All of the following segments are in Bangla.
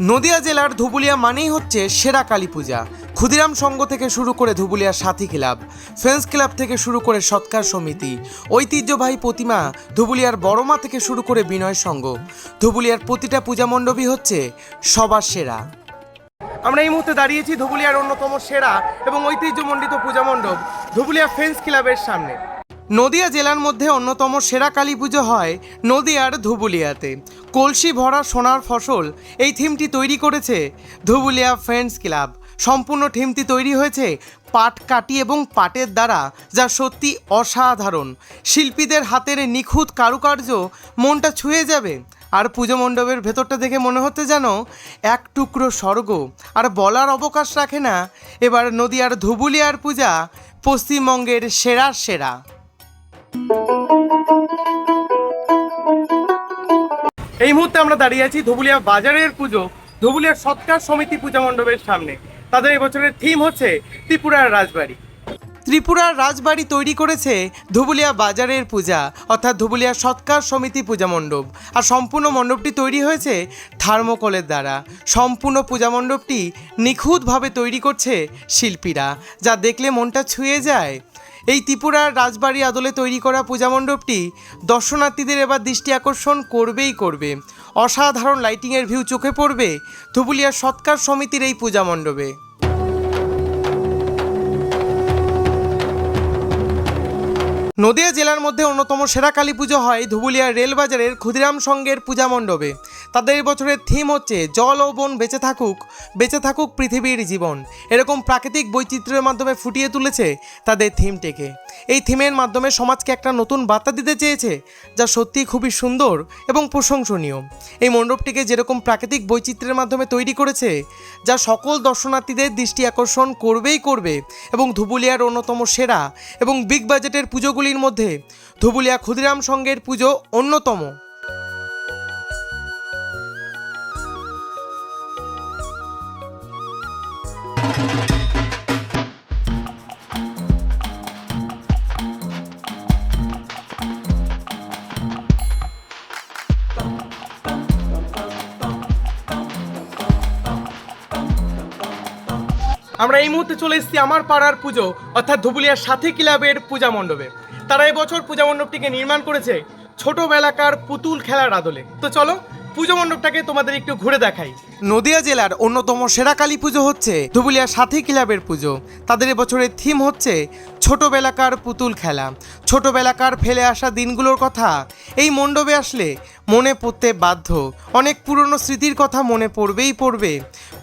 নদিয়া জেলার ধুবুলিয়া মানেই হচ্ছে সেরা কালী পূজা। ক্ষুদিরাম সংঘ থেকে শুরু করে ধুবুলিয়ার সাথী ক্লাব, ফ্রেন্ডস ক্লাব থেকে শুরু করে সৎকার সমিতি, ঐতিহ্যবাহী প্রতিমা ধুবুলিয়ার বড়মা থেকে শুরু করে বিনয় সংঘ। ধুবুলিয়ার প্রতিটা পূজা মণ্ডপই হচ্ছে সবার সেরা। আমরা এই মুহূর্তে দাঁড়িয়েছি ধুবুলিয়ার অন্যতম সেরা এবং ঐতিহ্যমণ্ডিত পূজা মণ্ডপ, ধুবুলিয়া ফ্রেন্ডস ক্লাবের সামনে। নদিয়া জেলার মধ্যে অন্যতম সেরা কালী পুজো হয় নদিয়ার ধুবুলিয়াতে। কলসি ভরা সোনার ফসল এই থিমটি তৈরি করেছে ধুবুলিয়া ফ্রেন্ডস ক্লাব। সম্পূর্ণ থিমটি তৈরি হয়েছে পাট কাটি এবং পাটের দ্বারা, যা সত্যি অসাধারণ। শিল্পীদের হাতের নিখুঁত কারুকার্য মনটা ছুঁয়ে যাবে। আর পুজো মণ্ডপের ভেতরটা দেখে মনে হচ্ছে যেন এক টুকরো স্বর্গ। আর বলার অবকাশ রাখে না, এবার নদিয়ার ধুবুলিয়ার পূজা পশ্চিমবঙ্গের সেরা সেরা। এই মুহূর্তে আমরা দাঁড়িয়ে আছি ধুবুলিয়া বাজারের পুজো ধুবুলিয়ার সৎকার সমিতি পূজা মণ্ডপের সামনে। তাদের এই বছরের থিম হচ্ছে ত্রিপুরার রাজবাড়ি। ত্রিপুরার রাজবাড়ি তৈরি করেছে ধুবুলিয়া বাজারের পূজা, অর্থাৎ ধুবুলিয়া সৎকার সমিতি পূজা মণ্ডপ। আর সম্পূর্ণ মণ্ডপটি তৈরি হয়েছে থার্মোকলের দ্বারা। সম্পূর্ণ পূজা মণ্ডপটি নিখুঁতভাবে তৈরি করছে শিল্পীরা, যা দেখলে মনটা ছুঁয়ে যায়। এই ত্রিপুরার রাজবাড়ি আদলে তৈরি করা পূজা মণ্ডপটি দর্শনার্থীদের এবার দৃষ্টি আকর্ষণ করবেই করবে। অসাধারণ লাইটিংয়ের ভিউ চোখে পড়বে ধুবুলিয়ার সৎকার সমিতির এই পূজা মণ্ডপে। নদিয়া জেলার মধ্যে অন্যতম সেরা কালী পুজো হয় ধুবুলিয়া রেলবাজারের ক্ষুদিরাম সংঘের পূজা মণ্ডপে। তাদের বছরের থিম হচ্ছে জল ও বন বেঁচে থাকুক বেঁচে থাকুক পৃথিবীর জীবন। এরকম প্রাকৃতিক বৈচিত্র্যের মাধ্যমে ফুটিয়ে তুলেছে তাদের থিমটিকে এই থিমের মাধ্যমে সমাজকে একটা নতুন বার্তা দিতে চেয়েছে, যা সত্যি খুবই সুন্দর এবং প্রশংসনীয়। এই মণ্ডপটিকে যেরকম প্রাকৃতিক বৈচিত্র্যের মাধ্যমে তৈরি করেছে, যা সকল দর্শনার্থীদের দৃষ্টি আকর্ষণ করবেই করবে এবং ধুবুলিয়ার অন্যতম সেরা এবং বিগ বাজেটের পুজোগুলির মধ্যে ধুবুলিয়া ক্ষুদিরাম সংঘের পুজো অন্যতম। আমরা এই মুহূর্তে চলে এসেছি আমার পাড়ার পুজো, অর্থাৎ ধুবুলিয়ার সাথী ক্লাবের পূজা মণ্ডপে। তারা এবছর পূজা মণ্ডপটিকে নির্মাণ করেছে ছোটবেলাকার পুতুল খেলার আদলে। তো চলো, পুজো মণ্ডপটাকে তোমাদের একটু ঘুরে দেখাই। নদিয়া জেলার অন্যতম সেরা কালী পুজো হচ্ছে ধুবুলিয়া সাথী ক্লাবের পুজো। তাদের এবছরের থিম হচ্ছে ছোটবেলাকার পুতুল খেলা। ছোটবেলাকার ফেলে আসা দিনগুলোর কথা। এই মণ্ডপে আসলে মনে পড়তে বাধ্য। অনেক পুরনো স্মৃতির কথা মনে পড়বেই পড়বে।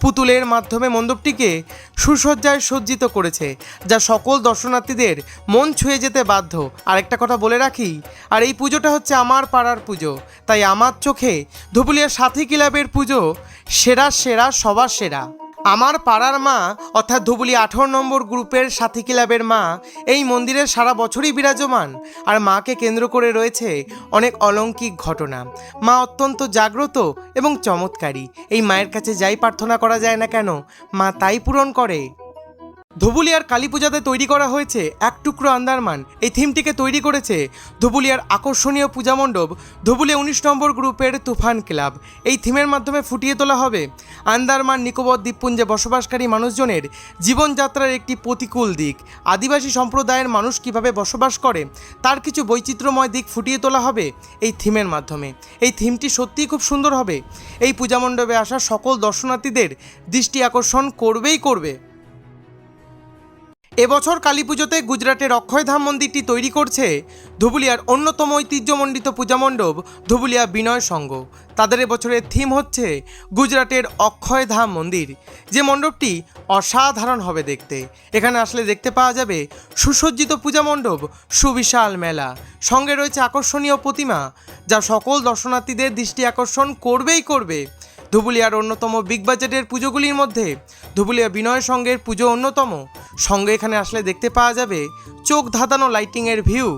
পুতুলের মাধ্যমে মণ্ডপটিকে সুসজ্জায় সজ্জিত করেছে, যা সকল দর্শনার্থীদের মন ছুঁয়ে যেতে বাধ্য। আর একটা কথা বলে রাখি, আর এই পুজোটা হচ্ছে আমার পাড়ার পুজো। তাই আমার চোখে ধুপুলিয়া সাথী ক্লাবের পুজো সেরা সেরা, সবার সেরা। আমার পাড়ার মা, অর্থাৎ ধুবুলি আঠারো নম্বর গ্রুপের সাথী ক্লাবের মা, এই মন্দিরে সারা বছরই বিরাজমান। আর মাকে কেন্দ্র করে রয়েছে অনেক অলৌকিক ঘটনা। মা অত্যন্ত জাগ্রত এবং চমৎকারী। এই মায়ের কাছে যাই প্রার্থনা করা যায় না কেন, মা তাই পূরণ করে। ধুবুলিয়ার কালী পূজাতে তৈরি করা হয়েছে এক টুকরো আন্দারমান। এই থিমটিকে তৈরি করেছে ধুবুলিয়ার আকর্ষণীয় পূজা মণ্ডপ ধুবুলিয়া উনিশ নম্বর গ্রুপের তুফান ক্লাব। এই থিমের মাধ্যমে ফুটিয়ে তোলা হবে আন্দারমান, নিকোবর, দ্বীপপুঞ্জে বসবাসকারী মানুষজনের জীবনযাত্রার একটি প্রতিকূল দিক। আদিবাসী সম্প্রদায়ের মানুষ কীভাবে বসবাস করে, তার কিছু বৈচিত্র্যময় দিক ফুটিয়ে তোলা হবে এই থিমের মাধ্যমে। এই থিমটি সত্যিই খুব সুন্দর হবে। এই পূজা মণ্ডপে আসা সকল দর্শনার্থীদের দৃষ্টি আকর্ষণ করবেই করবে। এবছর কালী পুজোতে গুজরাটের অক্ষয়ধাম মন্দিরটি তৈরি করছে ধুবুলিয়ার অন্যতম ঐতিহ্যমণ্ডিত পূজা মণ্ডপ, ধুবুলিয়া বিনয় সংঘ। তাদের এবছরের থিম হচ্ছে গুজরাটের অক্ষয়ধাম মন্দির। যে মণ্ডপটি অসাধারণ হবে দেখতে। এখানে আসলে দেখতে পাওয়া যাবে সুসজ্জিত পূজা মণ্ডপ, সুবিশাল মেলা। সঙ্গে রয়েছে আকর্ষণীয় প্রতিমা, যা সকল দর্শনার্থীদের দৃষ্টি আকর্ষণ করবেই করবে। ধুবুলিয়ার অন্যতম বিগ বাজেটের পুজোগুলির মধ্যে ধুবুলিয়া বিনয় সঙ্গের পুজো অন্যতম। সঙ্গে এখানে আসলে দেখতে পাওয়া যাবে চোখ ধাঁধানো লাইটিংয়ের ভিউ।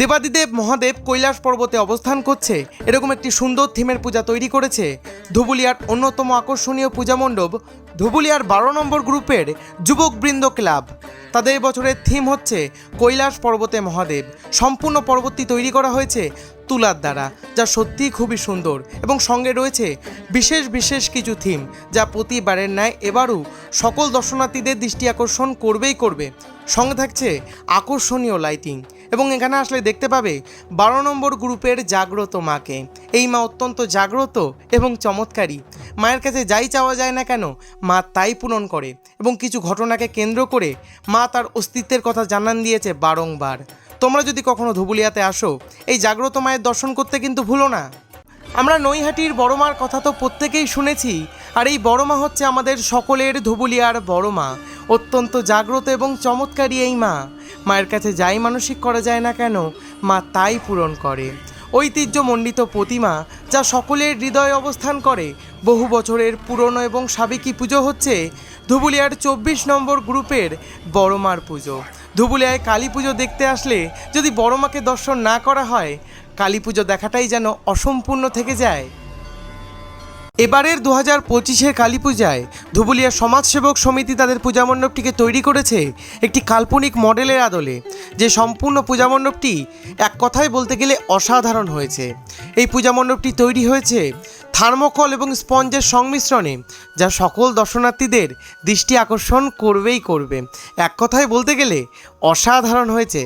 দেবাদিদেব মহাদেব কৈলাস পর্বতে অবস্থান করছে। এরকম একটি সুন্দর থিমের পূজা তৈরি করেছে ধুবুলিয়ার অন্যতম আকর্ষণীয় পূজা মণ্ডপ ধুবুলিয়ার বারো নম্বর গ্রুপের যুবকবৃন্দ ক্লাব। তাদের বছরের থিম হচ্ছে কৈলাস পর্বতে মহাদেব। সম্পূর্ণ পর্বতটি তৈরি করা হয়েছে তুলার দ্বারা, যা সত্যিই খুবই সুন্দর এবং সঙ্গে রয়েছে বিশেষ বিশেষ কিছু থিম যা প্রতিবারের ন্যায় এবারও সকল দর্শনার্থীদের দৃষ্টি আকর্ষণ করবেই করবে। সঙ্গে থাকছে আকর্ষণীয় লাইটিং এবং এখানে আসলে দেখতে পাবে বারো নম্বর গ্রুপের জাগ্রত মাকে। এই মা অত্যন্ত জাগ্রত এবং চমৎকারী। মায়ের কাছে যাই চাওয়া যায় না কেন, মা তাই পূরণ করে এবং কিছু ঘটনাকে কেন্দ্র করে মা তার অস্তিত্বের কথা জানান দিয়েছে বারংবার। তোমরা যদি কখনো ধুবুলিয়াতে আসো, এই জাগ্রত মায়ের দর্শন করতে কিন্তু ভুলো না। আমরা নৈহাটির বড় মার কথা তো প্রত্যেকেই শুনেছি, আর এই বড় মা হচ্ছে আমাদের সকলের ধুবুলিয়ার বড় মা। অত্যন্ত জাগ্রত এবং চমৎকারী এই মা। মায়ের কাছে যাই মানসিক করা যায় না কেন, মা তাই পূরণ করে। ঐতিহ্যমণ্ডিত প্রতিমা যা সকলের হৃদয় অবস্থান করে। বহু বছরের পুরনো এবং সাবেকি পুজো হচ্ছে ধুবুলিয়ার চব্বিশ নম্বর গ্রুপের বড়মার পুজো। ধুবুলিয়ায় কালী পুজো দেখতে আসলে যদি বড়মাকে দর্শন না করা হয়, কালী পুজো দেখাটাই যেন অসম্পূর্ণ থেকে যায়। এবারের দু হাজার পঁচিশের কালী পূজায় ধুবুলিয়া সমাজসেবক সমিতি তাদের পূজা মণ্ডপটিকে তৈরি করেছে একটি কাল্পনিক মডেলের আদলে, যে সম্পূর্ণ পূজা মণ্ডপটি এক কথায় বলতে গেলে অসাধারণ হয়েছে। এই পূজা মণ্ডপটি তৈরি হয়েছে থার্মোকল এবং স্পঞ্জের সংমিশ্রণে, যা সকল দর্শনার্থীদের দৃষ্টি আকর্ষণ করবেই করবে। এক কথায় বলতে গেলে অসাধারণ হয়েছে।